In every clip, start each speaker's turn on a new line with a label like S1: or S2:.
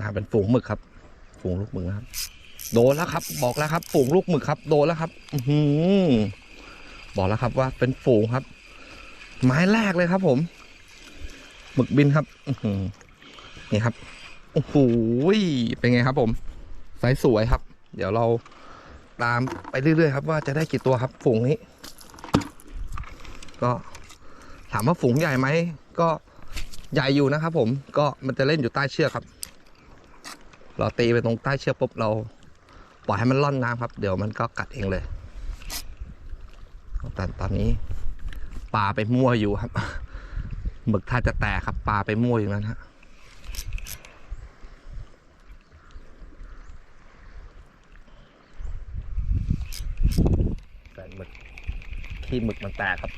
S1: นาเป็นฝูงหมึกครับ ฝูงลูกหมึกนะครับ โดนแล้วครับ บอกแล้วครับ ฝูงลูกหมึกครับ โดนแล้วครับ อืบอกแล้วครับว่าเป็นฝูงครับ ไม้แรกเลยครับ ผมหมึกบินครับอืนี่ครับโอ้โหเป็นไงครับ ผมไซส์สวยครับ เดี๋ยวเราตามไปเรื่อยๆครับว่าจะได้กี่ตัวครับ ฝูงนี้ ก็ถามว่าฝูงใหญ่ไหมก็ใหญ่อยู่นะครับผมก็มันจะเล่นอยู่ใต้เชือกครับ เราตีไปตรงใต้เชือกปุ๊บเราปล่อยให้มันล่อนน้ำครับ เดี๋ยวมันก็กัดเองเลยแต่ตอนนี้ปลาไปมั่วอยู่ครับหมึกถ้าจะแตกครับปลาไปมั่วอยู่นั้นฮะแต่หมึกขี้หมึกมันแตกครับ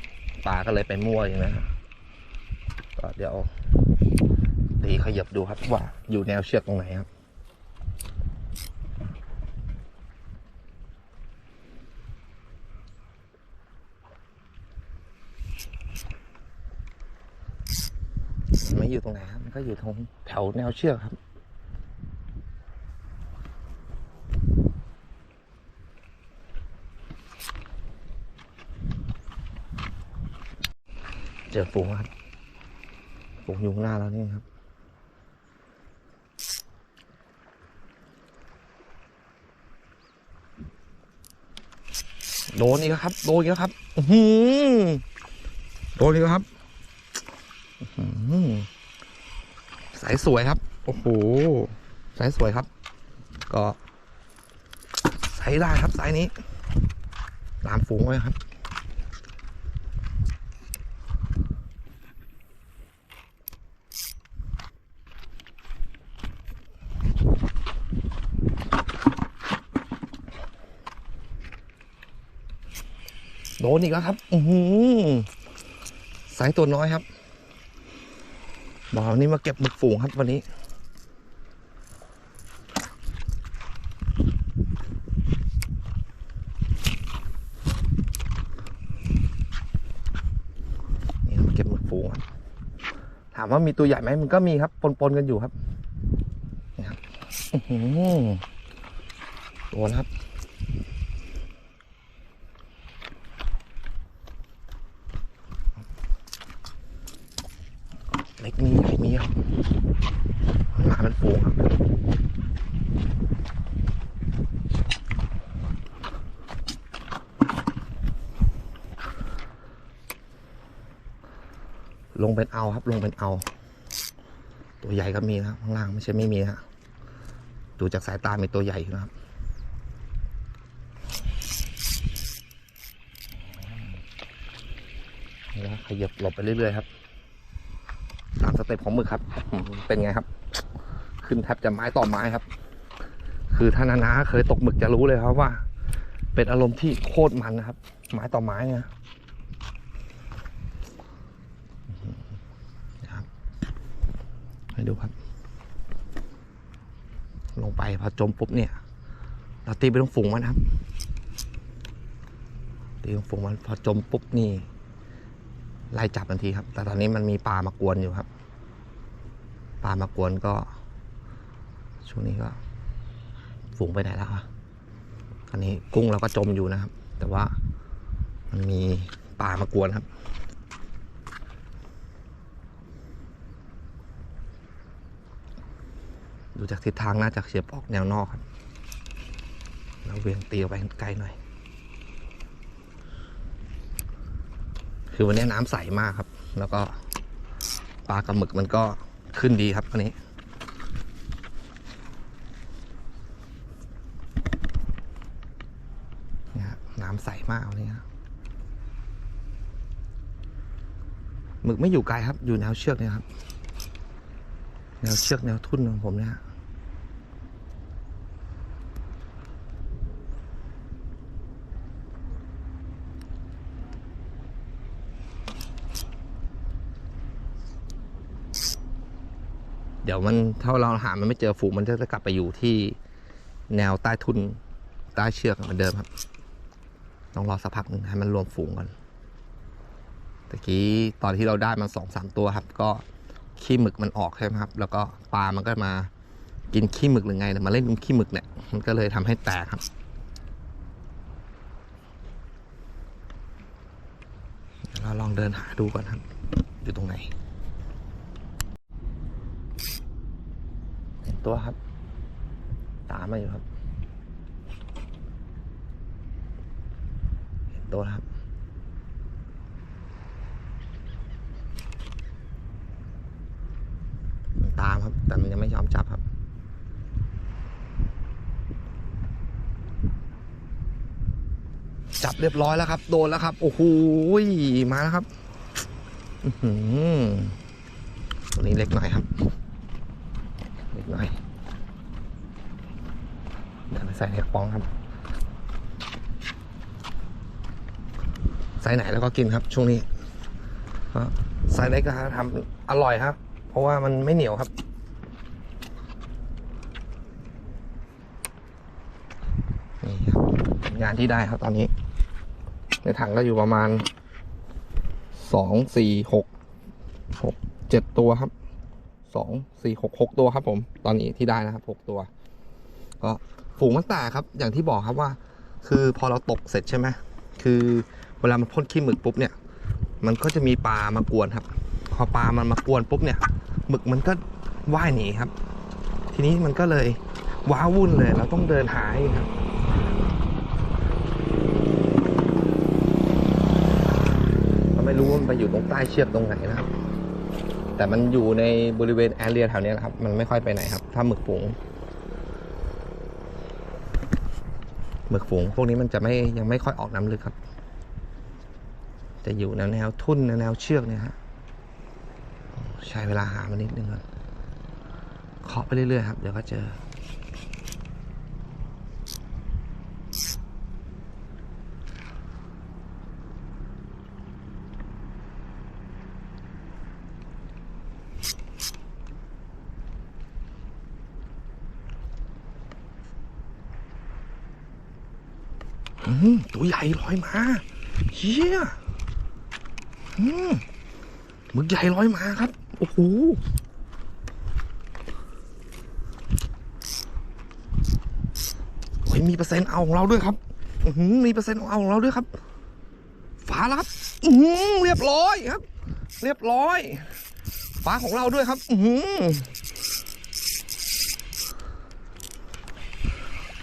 S1: ปลาก็เลยไปมั่วอย่างนั้นฮะก็เดี๋ยวตีขยับดูครับว่าอยู่แนวเชือกตรงไหนครับ ไม่อยู่ตรงไหนครับ มันก็อยู่ตรงแถวแนวเชือกครับ เจอฝูงครับฝูงอยู่ข้างหน้าแล้วนี่ครับโดนอีกแล้วครับ โดนอีกแล้วครับ อืโดนอีกแล้วครับ สายสวยครับ โอ้โห สายสวยครับ ก็ใช้ได้ครับสายนี้ ตามฝูงไว้ครับ โดนอีกแล้วครับ อือหือสายตัวน้อยครับ บอกนี้มาเก็บหมึกฝูงครับวันนี้ นี่มาเก็บหมึกฝูงถามว่ามีตัวใหญ่ไหมมันก็มีครับปนๆกันอยู่ครับนี่ครับอื้อหือโดนครับ ล็กมีใหญ่มีครับมาเป็นฝูครับลงเป็นเอาครับ ลงเป็นเอา ตัวใหญ่ก็มีนะครับข้างล่างไม่ใช่ไม่มีนะดูจากสายตามีตัวใหญ่อยู่นะครับนี่นะขยับหลบไปเรื่อยๆครับ ตามสเต็ปของมึกครับ เป็นไงครับ ขึ้นแทบจะไม้ต่อไม้ครับ คือถ้านานาเคยตกหมึกจะรู้เลยครับว่า เป็นอารมณ์ที่โคตรมันนะครับ ไม้ต่อไม้เนี่ยนะครับให้ดูครับ ลงไปพอจมปุ๊บเนี่ย เราตีไปตรงฝูงมันครับตีตรงฝูงมันพอจมปุ๊บนี่ ไล่จับทันทีครับ แต่ตอนนี้มันมีปลามากวนอยู่ครับปลามากวนก็ ช่วงนี้ก็ฝูงไปไหนแล้วอันนี้กุ้งเราก็จมอยู่นะครับ แต่ว่ามันมีปลามากวนครับดูจากทิศทางน่าจะเฉียบออกแนวนอกครับ แล้วเวียงตีออกไปไกลหน่อย คือวันนี้น้ำใสมากครับ แล้วก็ปลากับหมึกมันก็ขึ้นดีครับวันนี้นี่ครับน้ำใสมากวันนี้ครับหมึกไม่อยู่ไกลครับ อยู่แนวเชือกเนี่ยครับ แนวเชือกแนวทุ่นของผมเนี่ย เดี๋ยวมันถ้าเราหามันไม่เจอฝูงมันจะกลับไปอยู่ที่แนวใต้ทุนใต้เชือกเหมือนเดิมครับ ต้องรอสักพักหนึ่งให้มันรวมฝูงก่อนตะกี้ตอนที่เราได้มันสองสามตัวครับ ก็ขี้หมึกมันออกใช่ไหมครับ แล้วก็ปลามันก็มากินขี้หมึกหรือไงเนี่ยมาเล่นตรงขี้หมึกเนี่ยมันก็เลยทำให้แตกครับเดี๋ยวเราลองเดินหาดูก่อนครับ อยู่ตรงไหน เห็น ตัวครับ ตามมาอยู่ครับ เห็นตัวครับ มันตามครับ แต่มันยังไม่ยอมจับครับจับเรียบร้อยแล้วครับ โดนแล้วครับ โอ้โหมาแล้วครับอื้อหือตัวนี้เล็กหน่อยครับ เล็กหน่อยเดี๋ยวไปใส่ในกระป๋องครับ ใส่ไหนแล้วก็กินครับ ช่วงนี้ใส่ในกระทำอร่อยครับ เพราะว่ามันไม่เหนียวครับนี่ครับงานที่ได้ครับตอนนี้ ในถังก็อยู่ประมาณสองสี่หกหกเจ็ดตัวครับ สองสี่หกหกตัวครับ ผม ตอนนี้ที่ได้นะครับหกตัว ก็ฝูงมันแตกครับ อย่างที่บอกครับว่า คือพอเราตกเสร็จใช่ไหมคือเวลามันพ่นขี้หมึกปุ๊บเนี่ย มันก็จะมีปลามากวนครับ พอปลามันมากวนปุ๊บเนี่ยหมึกมันก็ว่ายหนีครับ ทีนี้มันก็เลยว้าวุ่นเลย เราต้องเดินหาเองครับก็ไม่รู้ว่ามันไปอยู่ตรงใต้เชือกตรงไหนนะครับ แต่มันอยู่ในบริเวณแอเรียแถวนี้นะครับ มันไม่ค่อยไปไหนครับ ถ้าหมึกฝูงหมึกฝูง พวกนี้มันจะไม่ยังไม่ค่อยออกน้ำลึกครับ จะอยู่แนวแนวทุ่นแนวแนวเชือกเนี่ยฮะใช้เวลาหามันนิดนึงครับเคาะไปเรื่อยๆครับ เดี๋ยวก็เจอ ตัวใหญ่ลอยมาเฮียอืมหมึกใหญ่ลอยมาครับ โอ้โหโอ้ยมีเปอร์เซ็นต์เอาของเราด้วยครับอือหือมีเปอร์เซ็นต์เอาของเราด้วยครับ ฝาแล้วครับอือหือเรียบร้อยครับ เรียบร้อย ฝาของเราด้วยครับ อื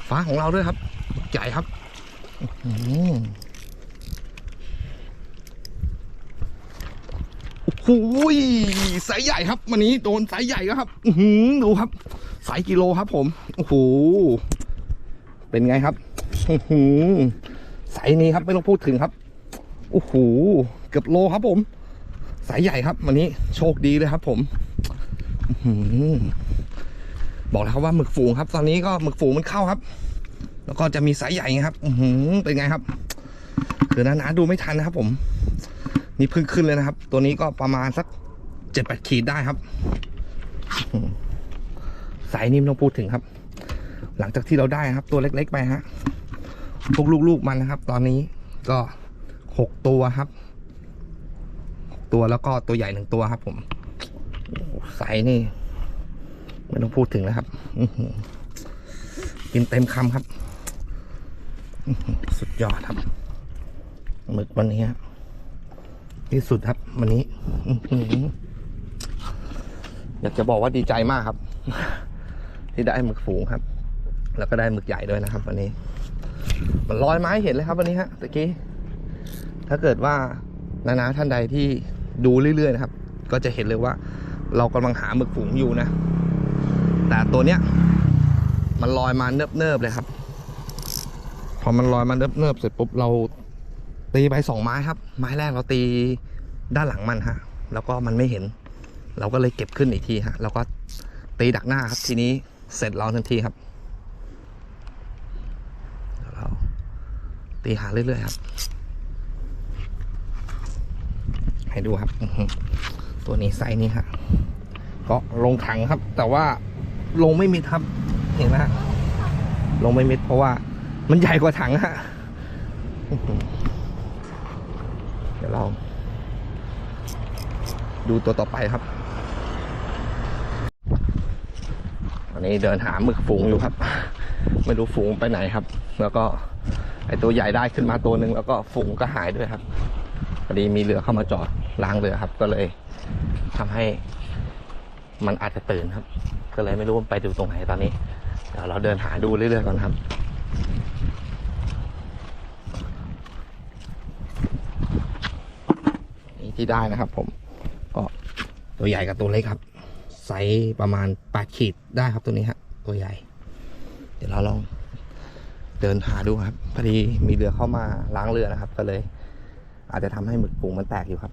S1: ฝาของเราด้วยครับ ใหญ่ครับ โอ้โหไซส์ใหญ่ครับ วันนี้โดนไซส์ใหญ่แล้วครับ อือหือดูครับไซส์กิโลครับ ผม โอ้โห เป็นไงครับอื้อหือไซส์นี้ครับไม่ต้องพูดถึงครับ โอ้โห เกือบโลครับ ผมไซส์ใหญ่ครับ วันนี้โชคดีเลยครับ ผมหือบอกแล้วครับว่าหมึกฝูงครับ ตอนนี้ก็หมึกฝูงมันเข้าครับ แล้วก็จะมีไซส์ใหญ่ครับอือเป็นไงครับคือนะนะดูไม่ทันนะครับ ผม นี่เพิ่งขึ้นเลยนะครับ ตัวนี้ก็ประมาณสักเจ็ดแปดขีดได้ครับอื้อหือไซส์นี่ไม่ต้องพูดถึงครับ หลังจากที่เราได้ครับ ตัวเล็ก ๆ ไปฮะพวกลูกๆมันนะครับ ตอนนี้ก็หกตัวครับหกตัวแล้วก็ตัวใหญ่หนึ่งตัวครับ ผมโอ้โหไซส์นี่ไม่ต้องพูดถึงแล้วครับกินเต็มคำครับ สุดยอดครับหมึกวันนี้ฮะที่สุดครับ วันนี้อยากจะบอกว่าดีใจมากครับ ที่ได้หมึกฝูงครับ แล้วก็ได้หมึกใหญ่ด้วยนะครับ วันนี้ มันลอยไม้เห็นเลยครับ วันนี้ฮะตะกี้ถ้าเกิดว่านานาท่านใดที่ดูเรื่อยๆนะครับ ก็จะเห็นเลยว่า เรากำลังหาหมึกฝูงอยู่นะ แต่ตัวเนี้ย มันลอยมาเนิบๆเลยครับ พอมันลอยมาเนิบๆเสร็จปุ๊บเราตีไปสองไม้ครับ ไม้แรกเราตีด้านหลังมันฮะ แล้วก็มันไม่เห็น เราก็เลยเก็บขึ้นอีกทีฮะ แล้วก็ตีดักหน้าครับ ทีนี้เสร็จเราทันทีครับเดี๋ยวเราตีหาเรื่อยๆครับ ให้ดูครับ ตัวนี้ไซส์นี้ฮะ ก็ลงถังครับ แต่ว่าลงไม่มิดครับ เห็นไหมฮะ ลงไม่มิดเพราะว่า มันใหญ่กว่าถังฮะเดี๋ยวเรา ดูตัวต่อไปครับอันนี้เดินหาหมึกฝูงอยู่ครับ ไม่รู้ฝูงไปไหนครับ แล้วก็ไอตัวใหญ่ได้ขึ้นมาตัวหนึ่งแล้วก็ฝูงก็หายด้วยครับพอดีมีเรือเข้ามาจอดล้างเรือครับ ก็เลยทำให้มันอาจจะตื่นครับ ก็เลยไม่รู้ว่าไปดูตรงไหนตอนนี้เดี๋ยวเราเดินหาดูเรื่อยๆก่อนครับ นี่ที่ได้นะครับผม ก็ตัวใหญ่กับตัวเล็กครับ ไซส์ประมาณแปดขีดได้ครับตัวนี้ฮะ ตัวใหญ่ เดี๋ยวเราลองเดินหาดูครับ พอดีมีเรือเข้ามาล้างเรือนะครับ ก็เลย อาจจะทำให้หมึกฝูงมันแตกอยู่ครับ